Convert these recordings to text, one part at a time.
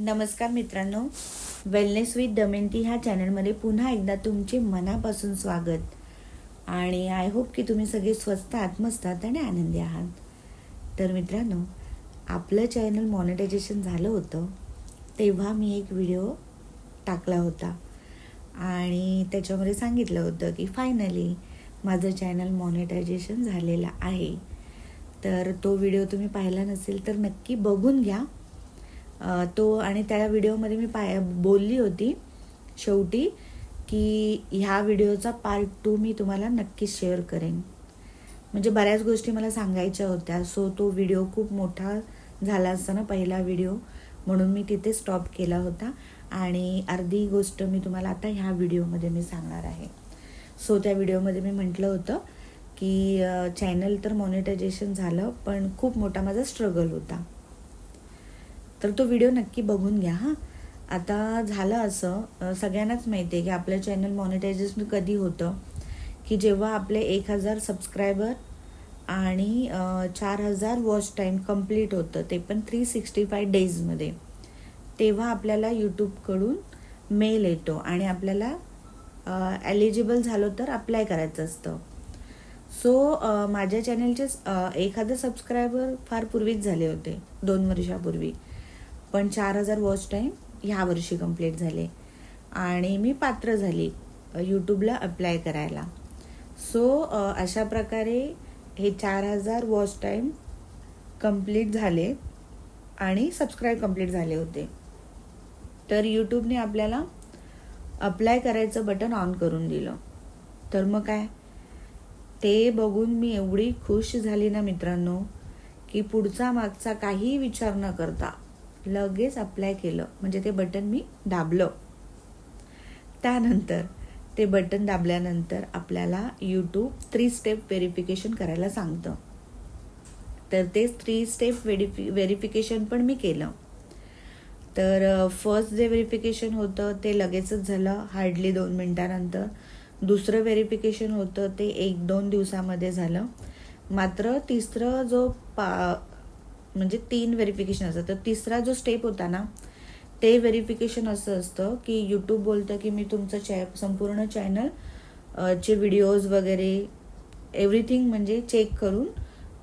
नमस्कार मित्रांनो. Wellness with Damayanti ह्या चॅनलमध्ये पुन्हा एकदा तुमचे मनापासून स्वागत. आणि आय होप की तुम्ही सगळे स्वस्त आत्मस्तात आणि आनंदी आहात. तर मित्रांनो आपलं चॅनल मॉनिटायझेशन झालं होतं तेव्हा मी एक व्हिडिओ टाकला होता. आणि त्याच्यामध्ये सांगितलं होतं की फायनली माझं चॅनल मॉनिटायझेशन झालेलं आहे. तर तो व्हिडिओ तुम्ही पाहिला नसेल तर नक्की बघून घ्या. तो आणि त्या व्हिडिओमध्ये मी पाय बोलली होती शेवटी की ह्या व्हिडिओचा पार्ट टू मी तुम्हाला नक्कीच शेअर करेन. म्हणजे बऱ्याच गोष्टी मला सांगायच्या होत्या. सो तो व्हिडिओ खूप मोठा झाला असताना पहिला व्हिडिओ म्हणून मी तिथे स्टॉप केला होता आणि अर्धी गोष्ट मी तुम्हाला आता ह्या व्हिडिओमध्ये मी सांगणार आहे. सो त्या व्हिडिओमध्ये मी म्हटलं होतं की चॅनल तर मॉनिटायझेशन झालं पण खूप मोठा माझा स्ट्रगल होता. तर तो व्हिडिओ नक्की बघून घ्या हां. आता झालं असं सगळ्यांनाच माहिती आहे की आपलं चॅनल मॉनिटायझेशन कधी होतं की जेव्हा आपले एक हजार सबस्क्रायबर आणि चार हजार वॉच टाईम कंप्लीट होतं ते पण थ्री सिक्स्टी फाय डेजमध्ये तेव्हा आपल्याला यूट्यूबकडून मेल येतो आणि आपल्याला एलिजिबल झालो तर अप्लाय करायचं असतं. सो माझ्या चॅनलचे एखादं सबस्क्रायबर फार पूर्वीच झाले होते दोन वर्षापूर्वी. पण चार हजार वॉच टाईम ह्या वर्षी कंप्लीट झाले. आणि मी पात्र झाली यूट्यूबला अप्लाय करायला. सो अशा प्रकारे हे चार हजार वॉच टाईम कंप्लीट झाले आणि सबस्क्राईब कंप्लीट झाले होते. तर यूट्यूबने आपल्याला अप्लाय करायचं बटन ऑन करून दिलं. तर मग काय? ते बघून मी एवढी खुश झाली ना मित्रांनो की पुढचा मागचा काही विचार न करता लगेच अप्लाय केलं. म्हणजे ते बटन मी दाबलं. त्यानंतर ते बटन दाबल्यानंतर आपल्याला यूट्यूब थ्री स्टेप व्हेरिफिकेशन करायला सांगतं. तर ते थ्री स्टेप व्हेरिफि व्हेरिफिकेशन पण मी केलं. तर फर्स्ट जे व्हेरिफिकेशन होतं ते लगेचच झालं हार्डली दोन मिनटानंतर. दुसरं व्हेरिफिकेशन होतं ते एक दोन दिवसामध्ये झालं. मात्र तिसरं जो पा म्हणजे तीन व्हेरिफिकेशन असतं तर तिसरा जो स्टेप होता ना ते व्हेरिफिकेशन असं असतं की यूट्यूब बोलतं की मी तुमचं चॅ संपूर्ण चॅनल चे व्हिडिओज वगैरे एव्हरीथिंग म्हणजे चेक करून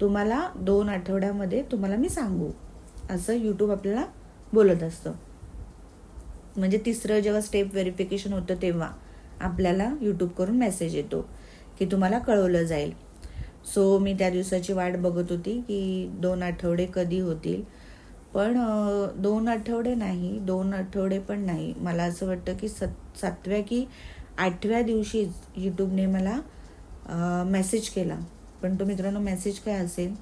तुम्हाला दोन आठवड्यामध्ये तुम्हाला मी सांगू. असं यूट्यूब आपल्याला बोलत असतं. म्हणजे तिसरं जेव्हा स्टेप व्हेरिफिकेशन होतं तेव्हा आपल्याला यूट्यूबकडून मेसेज येतो की तुम्हाला कळवलं जाईल. सो मी त्या दिवसाची वाट बघत होती की दोन आठवडे कधी होतील. पण दोन आठवडे नाही दोन आठवडे पण नाही. मला असं वाटतं की सत सातव्या की आठव्या दिवशीच यूट्यूबने मला मेसेज केला. पण तो मित्रांनो मेसेज काय असेल?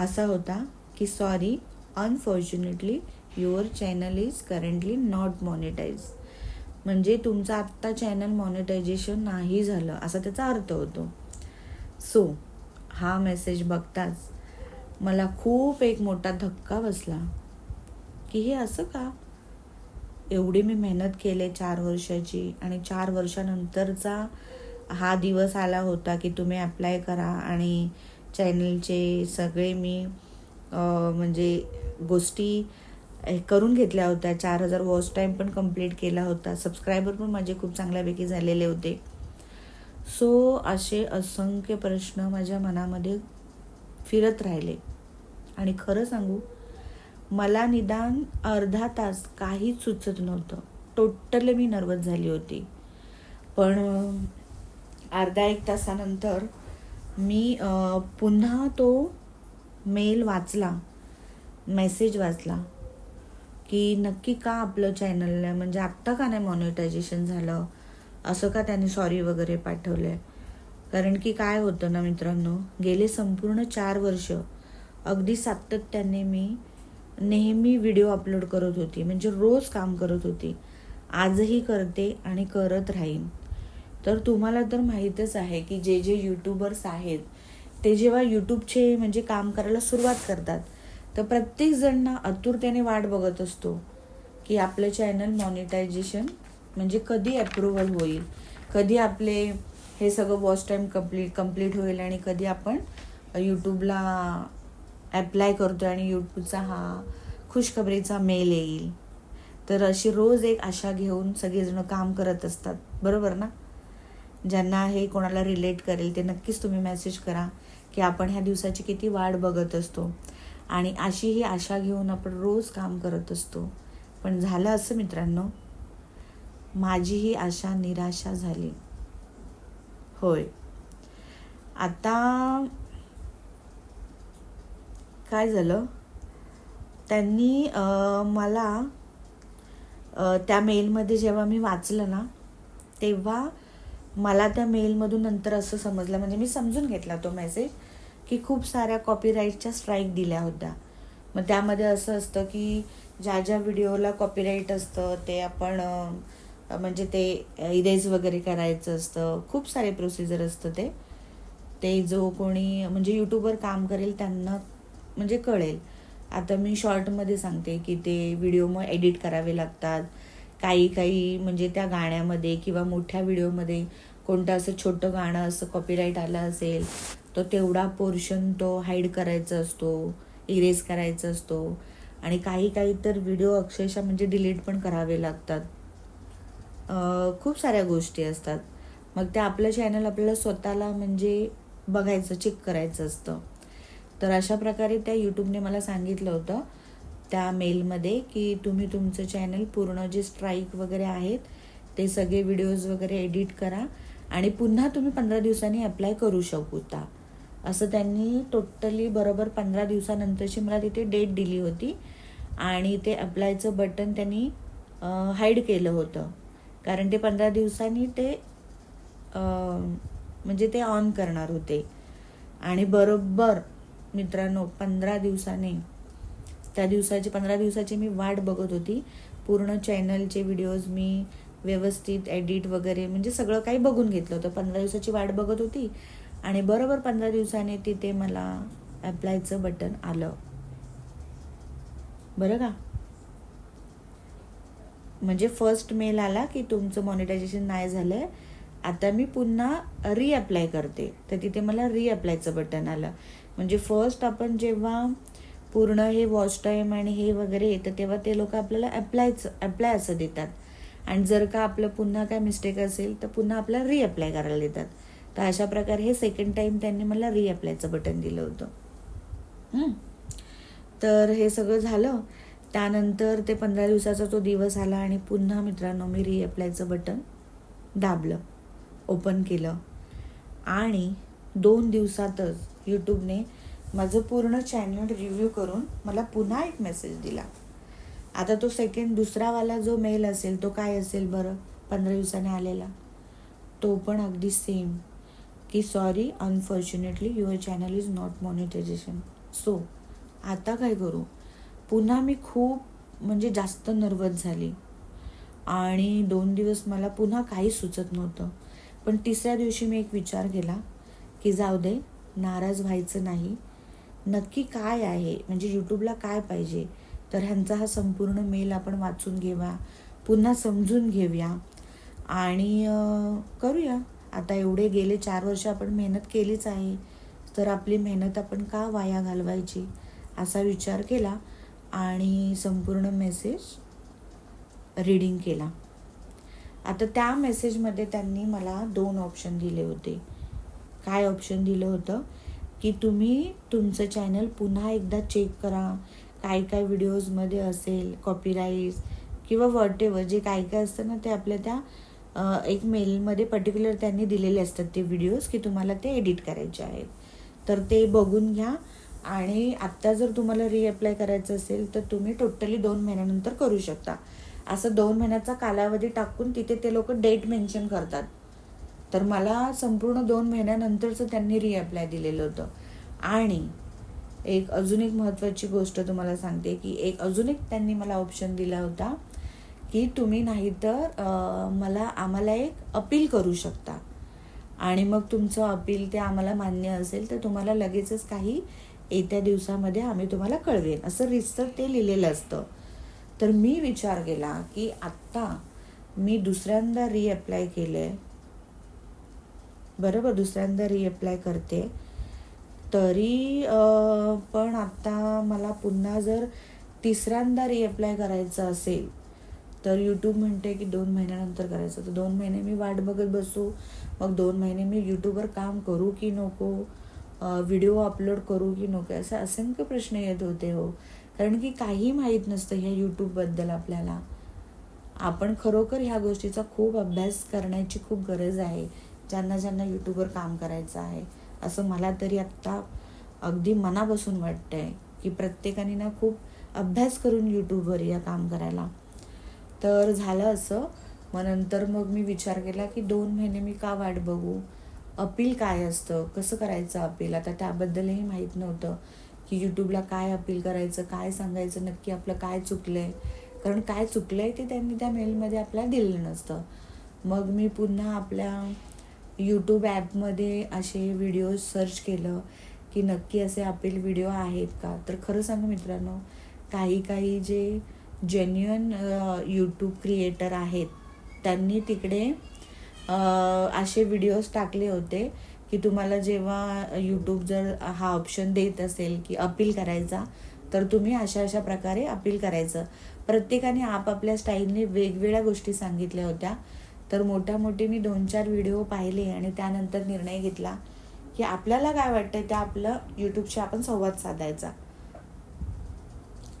असा होता की sorry unfortunately your channel is currently not monetize म्हणजे तुमचं आत्ता चॅनल मॉनिटायझेशन नाही झालं. असा त्याचा अर्थ होतो. सो हा मेसेज बघताच मला खूप एक मोठा धक्का बसला. की हे असं का? एवढी मी मेहनत केले चार वर्षाची आणि चार वर्षानंतरचा हा दिवस आला होता की तुम्ही अप्लाय करा आणि चॅनलचे सगळे मी म्हणजे गोष्टी हे करून घेतल्या होत्या. चार हजार वॉच टाईम पण कंप्लीट केला होता. सबस्क्रायबर पण माझे खूप चांगल्यापैकी झालेले होते. सो असे असंख्य प्रश्न माझ्या मनामध्ये फिरत राहिले. आणि खरं सांगू मला निदान अर्धा तास काहीच सुचत नव्हतं. टोटल मी नर्वस झाली होती. पण अर्धा एक तासानंतर मी पुन्हा तो मेल वाचला मेसेज वाचला की नक्की का आपलं चॅनल म्हणजे आत्ता का नाही मॉनिटायझेशन झालं? असं का त्याने सॉरी वगैरे पाठवलं आहे कारण की काय होतं ना मित्रांनो गेले संपूर्ण चार वर्ष अगदी सातत्याने मी नेहमी व्हिडिओ अपलोड करत होती. म्हणजे रोज काम करत होती. आजही करते आणि करत राहीन. तर तुम्हाला तर माहीतच आहे की जे जे यूट्यूबर्स आहेत ते जेव्हा यूट्यूबचे म्हणजे काम करायला सुरुवात करतात तर प्रत्येक जण ना आतुरतेने वाट बघत असतो की आपलं चॅनल मॉनिटायझेशन म्हणजे कधी अप्रुव्हल होईल? कधी आपले हे सगळं वॉच टाईम कंप्लीट कंप्लीट होईल आणि कधी आपण यूट्यूबला ॲप्लाय करतो आणि यूट्यूबचा हा खुशखबरीचा मेल येईल? तर अशी रोज एक आशा घेऊन सगळेजण काम करत असतात. बरोबर ना? ज्यांना हे कोणाला रिलेट करेल ते नक्कीच तुम्ही मेसेज करा की आपण ह्या दिवसाची किती वाट बघत असतो. आणि अशी ही आशा घेऊन आपण रोज काम करत असतो. पण झालं असं मित्रांनो? माझी ही आशा निराशा झाली. होय. आता काय झालं? त्यांनी मला त्या मेलमध्ये जेव्हा मी वाचलं ना तेव्हा मला त्या मेलमधून नंतर असं समजलं. म्हणजे मी समजून घेतला तो मेसेज की खूप साऱ्या कॉपीराईटच्या स्ट्राईक दिल्या होत्या. मग त्यामध्ये असं असतं की ज्या ज्या व्हिडिओला कॉपीराईट असतं ते आपण म्हणजे ते इरेज वगैरे करायचं असतं. खूप सारे प्रोसिजर असतं ते. ते जो कोणी म्हणजे यूट्यूबवर काम करेल त्यांना म्हणजे कळेल. आता मी शॉर्टमध्ये सांगते की ते व्हिडिओ मग एडिट करावे लागतात. काही काही म्हणजे त्या गाण्यामध्ये किंवा मोठ्या व्हिडिओमध्ये कोणतं असं छोटं गाणं असं कॉपीराईट आलं असेल तर तेवढा पोर्शन तो हाईड करायचा असतो इरेज करायचा असतो. आणि काही काही तर व्हिडिओ अक्षरशः म्हणजे डिलीट पण करावे लागतात. खूप साऱ्या गोष्टी असतात. मग ते आपलं चॅनल आपल्याला स्वतःला म्हणजे बघायचं चेक करायचं असतं. तर अशा प्रकारे त्या यूट्यूबने मला सांगितलं होतं त्या मेलमध्ये की तुम्ही तुमचं चॅनल पूर्ण जे स्ट्राईक वगैरे आहेत ते सगळे व्हिडिओज वगैरे एडिट करा आणि पुन्हा तुम्ही पंधरा दिवसांनी अप्लाय करू शकता असं त्यांनी टोटली बरोबर पंधरा दिवसानंतरची मला तिथे डेट दिली होती आणि ते अप्लायचं बटन त्यांनी हाईड केलं होतं. कारण ते पंधरा दिवसांनी ते म्हणजे ते ऑन करणार होते. आणि बरोबर मित्रांनो पंधरा दिवसाने त्या दिवसाची पंधरा दिवसाची मी वाट बघत होती. पूर्ण चॅनलचे व्हिडिओज मी व्यवस्थित एडिट वगैरे म्हणजे सगळं काही बघून घेतलं होतं. पंधरा दिवसाची वाट बघत होती. आणि बरोबर पंधरा दिवसाने तिथे मला अप्लायचं बटन आलं. बरं का? म्हणजे फर्स्ट मेल आला की तुमचं मॉनिटायझेशन नाही झालं आहे आता मी पुन्हा रिअप्लाय करते. तर तिथे मला रिअप्लायचं बटन आलं. म्हणजे फर्स्ट आपण जेव्हा पूर्ण हे वॉच टाईम आणि हे वगैरे येतं तेव्हा ते लोक आपल्याला अप्लायचं अप्लाय असं देतात. आणि जर का आपलं पुन्हा काय मिस्टेक असेल तर पुन्हा आपल्याला रिअप्लाय करायला देतात. तर अशा प्रकारे हे सेकंड टाइम त्यांनी मला रिअप्लायचं बटन दिलं होतं. तर हे सगळं झालं. त्यानंतर ते पंधरा दिवसाचा तो दिवस आला आणि पुन्हा मित्रांनो मी रिअप्लायचं बटन दाबलं ओपन केलं. आणि दोन दिवसातच यूट्यूबने माझं पूर्ण चॅनल रिव्ह्यू करून मला पुन्हा एक मेसेज दिला. आता तो सेकंड दुसरावाला जो मेल असेल तो काय असेल बरं? पंधरा दिवसाने आलेला. तो पण अगदी सेम की sorry unfortunately your channel is not monetization so आता काय करू? पुन्हा मी खूप म्हणजे जास्त नर्वस झाली. आणि दोन दिवस मला पुन्हा काही सुचत नव्हतं. पण तिसऱ्या दिवशी मी एक विचार केला की जाऊ दे नाराज व्हायचं नाही. नक्की काय आहे? म्हणजे यूट्यूबला काय पाहिजे? तर ह्यांचा हा संपूर्ण मेल आपण वाचून घेऊया पुन्हा समजून घेऊया. आणि करूया. आता एवढे गेले चार वर्ष आपण मेहनत केलीच आहे. तर आपली मेहनत आपण का वाया घालवायची? असा विचार केला. आणि संपूर्ण मेसेज रीडिंग केला. आता त्या मेसेजमध्ये त्यांनी मला दोन ऑप्शन दिले होते. काय ऑप्शन दिलं होतं? की तुम्ही तुमचं चॅनल पुन्हा एकदा चेक करा. काय काय व्हिडिओजमध्ये असेल कॉपीराईट किंवा वॉट जे काय काय असतं ना ते आपल्या त्या एक मेलमध्ये पर्टिक्युलर त्यांनी दिलेले असतात ते व्हिडिओज की तुम्हाला ते एडिट करायचे आहेत. तर ते बघून घ्या. आणि आत्ता जर तुम्हाला रिअप्लाय करायचं असेल तर तुम्ही टोटली दोन महिन्यानंतर करू शकता. असं दोन महिन्याचा कालावधी टाकून तिथे ते लोक डेट मेन्शन करतात. तर मला संपूर्ण दोन महिन्यानंतरचं त्यांनी रिअप्लाय दिलेलं होतं. आणि एक अजून एक महत्त्वाची गोष्ट तुम्हाला सांगते की एक अजून एक त्यांनी मला ऑप्शन दिला होता की तुम्ही नाहीतर तर मला आम्हाला एक अपील करू शकता. आणि मग तुमचं अपील ते आम्हाला मान्य असेल तर तुम्हाला लगेचच काही येत्या दिवसामध्ये आम्ही तुम्हाला कळवेन. असं रिसर ते लिहिलेलं असतं. तर मी विचार केला की आत्ता मी दुसऱ्यांदा रिअप्लाय केलं आहे बरोबर दुसऱ्यांदा रिअप्लाय करते. तरी पण आत्ता मला पुन्हा जर तिसऱ्यांदा रिअप्लाय करायचं असेल तर यूट्यूब म्हणते की दोन महिन्यानंतर करायचं. तर दोन महिने मी वाट बघत बसू. मग दोन महिने मी यूट्यूबवर काम करू की नको? व्हिडिओ अपलोड करू की नको? असे असंख्य प्रश्न येत होते हो. कारण की काही माहीत नसतं ह्या यूट्यूबबद्दल आपल्याला. आपण खरोखर ह्या गोष्टीचा खूप अभ्यास करण्याची खूप गरज आहे. ज्यांना ज्यांना यूट्यूबवर काम करायचं आहे. असं मला तरी आत्ता अगदी मनापासून वाटतं आहे की प्रत्येकाने ना खूप अभ्यास करून यूट्यूबवर या काम करायला. तर झालं असं. मग नंतर मग मी विचार केला की दोन महिने मी का वाट बघू? अपील काय असतं? कसं करायचं अपील? आता त्याबद्दलही माहीत नव्हतं की यूट्यूबला काय अपील करायचं काय सांगायचं नक्की आपलं काय चुकलं आहे कारण काय चुकलं आहे ते त्यांनी त्या मेलमध्ये आपल्याला दिलेलं नसतं. मग मी पुन्हा आपल्या यूट्यूब ॲपमध्ये असे व्हिडिओ सर्च केलं की नक्की असे अपील व्हिडिओ आहेत का? तर खरं सांगू मित्रांनो काही काही जे जेन्युअन यूट्यूब क्रिएटर आहेत त्यांनी तिकडे असे व्हिडिओज टाकले होते की तुम्हाला जेव्हा यूट्यूब जर हा ऑप्शन देत असेल की अपील करायचा तर तुम्ही अशा अशा प्रकारे अपील करायचं. प्रत्येकाने आपापल्या स्टाईलने वेगवेगळ्या गोष्टी सांगितल्या होत्या. तर मोठ्या मोठे मी दोन चार व्हिडिओ पाहिले आणि त्यानंतर निर्णय घेतला की आपल्याला काय वाटतं ते आपलं यूट्यूबशी आपण संवाद साधायचा.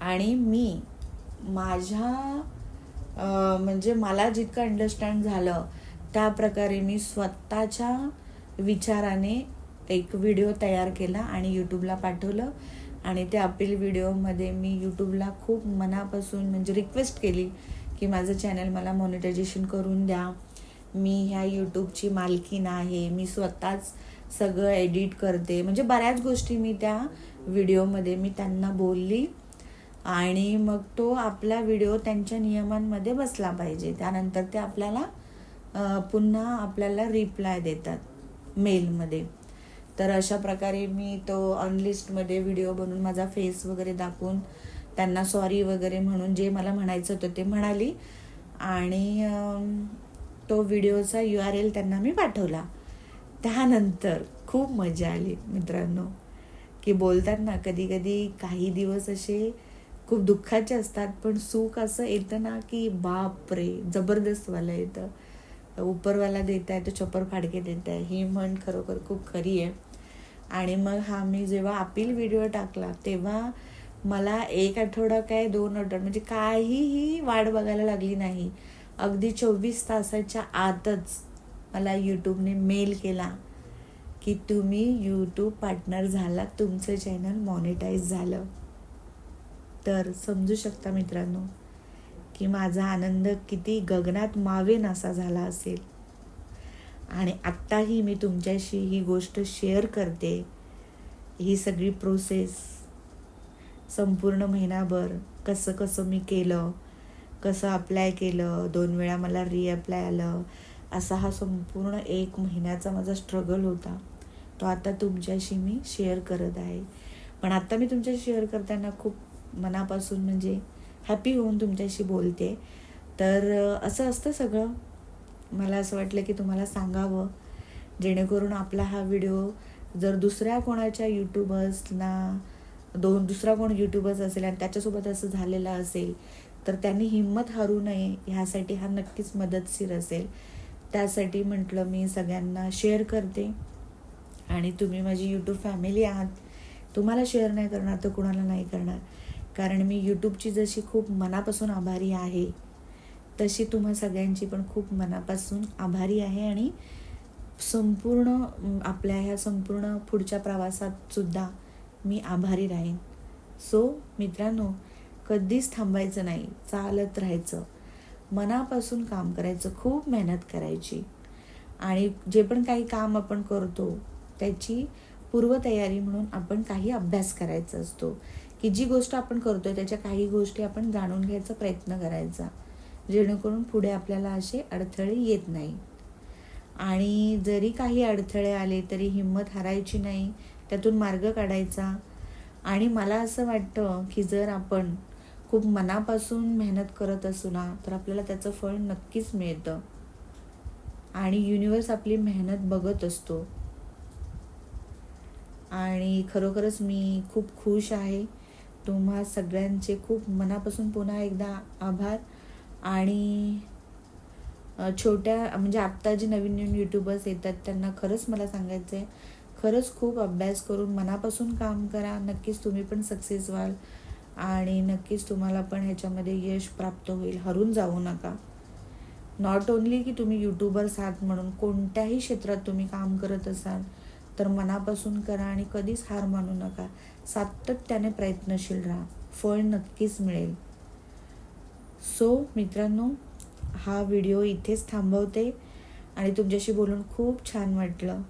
आणि मी माझ्या म्हणजे मला जितकं अंडरस्टँड झालं त्या प्रकारे मी स्वतःच्या विचाराने एक व्हिडिओ तयार केला आणि यूट्यूबला पाठवलं. आणि त्या अपील व्हिडिओमध्ये मी यूट्यूबला खूप मनापासून म्हणजे रिक्वेस्ट केली की माझं चॅनल मला मॉनिटायझेशन करून द्या. मी ह्या यूट्यूबची मालकीन आहे. मी स्वतःच सगळं एडिट करते. म्हणजे बऱ्याच गोष्टी मी त्या व्हिडिओमध्ये मी त्यांना बोलली. आणि मग तो आपला व्हिडिओ त्यांच्या नियमांमध्ये बसला पाहिजे. त्यानंतर ते आपल्याला पुन्हा आपल्याला रिप्लाय देतात मेलमध्ये तर अशा प्रकारे मी तो अनलिस्टमध्ये व्हिडिओ बनवून माझा फेस वगैरे दाखवून त्यांना सॉरी वगैरे म्हणून जे मला म्हणायचं होतं ते म्हणाली. आणि तो व्हिडिओचा यू आर एल त्यांना मी पाठवला. त्यानंतर खूप मजा आली मित्रांनो. की बोलतात ना कधी कधी काही दिवस असे खूप दुःखाचे असतात पण सुख असं येतं ना की बाप रे जबरदस्तवालं येतं. उपरवाला देत आहे तो चप्पर फाडके देत आहे. ही म्हण खरोखर खूप खरी आहे. आणि मग हा मी जेव्हा अपील व्हिडिओ टाकला तेव्हा मला एक आठवडा काय दोन आठवडा म्हणजे काहीही वाट बघायला लागली नाही. अगदी चोवीस तासाच्या आतच मला यूट्यूबने मेल केला की तुम्ही यूट्यूब पार्टनर झाला तुमचं चॅनल मॉनिटाईज झालं. तर समजू शकता मित्रांनो की माझा आनंद किती गगनात मावेन असा झाला असेल. आणि आत्ताही मी तुमच्याशी ही गोष्ट शेअर करते. ही सगळी प्रोसेस संपूर्ण महिनाभर कसं कसं मी केलं कसं अप्लाय केलं दोन वेळा मला रिअप्लाय आलं असा हा संपूर्ण एक महिन्याचा माझा स्ट्रगल होता. तो आता तुमच्याशी मी शेअर करत आहे. पण आता मी तुमच्याशी शेअर करताना खूप मनापासून म्हणजे हॅपी होऊन तुमच्याशी बोलते. तर असं असतं सगळं. मला असं वाटलं की तुम्हाला सांगावं. जेणेकरून आपला हा व्हिडिओ जर दुसऱ्या कोणाच्या यूट्यूबर्सना दोन दुसरा कोण यूट्यूबर्स असेल आणि त्याच्यासोबत असं झालेलं असेल तर त्यांनी हिंमत हरू नये ह्यासाठी हा नक्कीच मदतशीर असेल. त्यासाठी म्हटलं मी सगळ्यांना शेअर करते. आणि तुम्ही माझी यूट्यूब फॅमिली आहात. तुम्हाला शेअर नाही करणार तर कुणाला नाही करणार. कारण मी यूट्यूबची जशी खूप मनापासून आभारी आहे तशी तुम्हा सगळ्यांची पण खूप मनापासून आभारी आहे आणि संपूर्ण आपल्या ह्या संपूर्ण पुढच्या प्रवासात सुद्धा मी आभारी राहीन. सो मित्रांनो कधीच थांबायचं नाही चालत राहायचं. मनापासून काम करायचं खूप मेहनत करायची. आणि जे पण काही काम आपण करतो त्याची पूर्वतयारी म्हणून आपण काही अभ्यास करायचा असतो. की जी गोष्ट आपण करतोय त्याच्या काही गोष्टी आपण जाणून घ्यायचा प्रयत्न करायचा. जेणेकरून पुढे आपल्याला असे अडथळे येत नाही. आणि जरी काही अडथळे आले तरी हिंमत हरायची नाही त्यातून मार्ग काढायचा. आणि मला असं वाटतं की जर आपण खूप मनापासून मेहनत करत असू ना तर आपल्याला त्याचं फळ नक्कीच मिळतं. आणि युनिवर्स आपली मेहनत बघत असतो. आणि खरोखरच मी खूप खुश आहे. तुम्हा सगळ्यांचे खूप मनापासून पुन्हा एकदा आभार. आणि छोट्या म्हणजे आत्ता जे नवीन नवीन यूट्यूबर्स येतात त्यांना खरंच मला सांगायचं आहे खरंच खूप अभ्यास करून मनापासून काम करा. नक्कीच तुम्ही पण सक्सेस व्हाल आणि नक्कीच तुम्हाला पण ह्याच्यामध्ये यश प्राप्त होईल. हरून जाऊ नका. नॉट ओन्ली की तुम्ही यूट्यूबर्स आहात म्हणून कोणत्याही क्षेत्रात तुम्ही काम करत असाल तर मनापासून करा आणि कधीच हार मानू नका. सातत्याने प्रयत्नशील राहा. फळ नक्कीच मिळेल. सो मित्रांनो हा व्हिडिओ इथेच थांबवते आणि तुमच्याशी बोलून खूप छान वाटलं.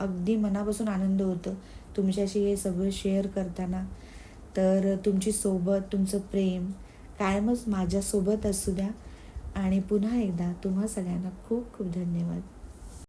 अगदी मनापासून आनंद होतो तुमच्याशी हे सगळं शेअर करताना. तर तुमची सोबत तुमचं प्रेम कायमच माझ्यासोबत असू द्या. आणि पुन्हा एकदा तुम्हा सगळ्यांना खूप खूप धन्यवाद.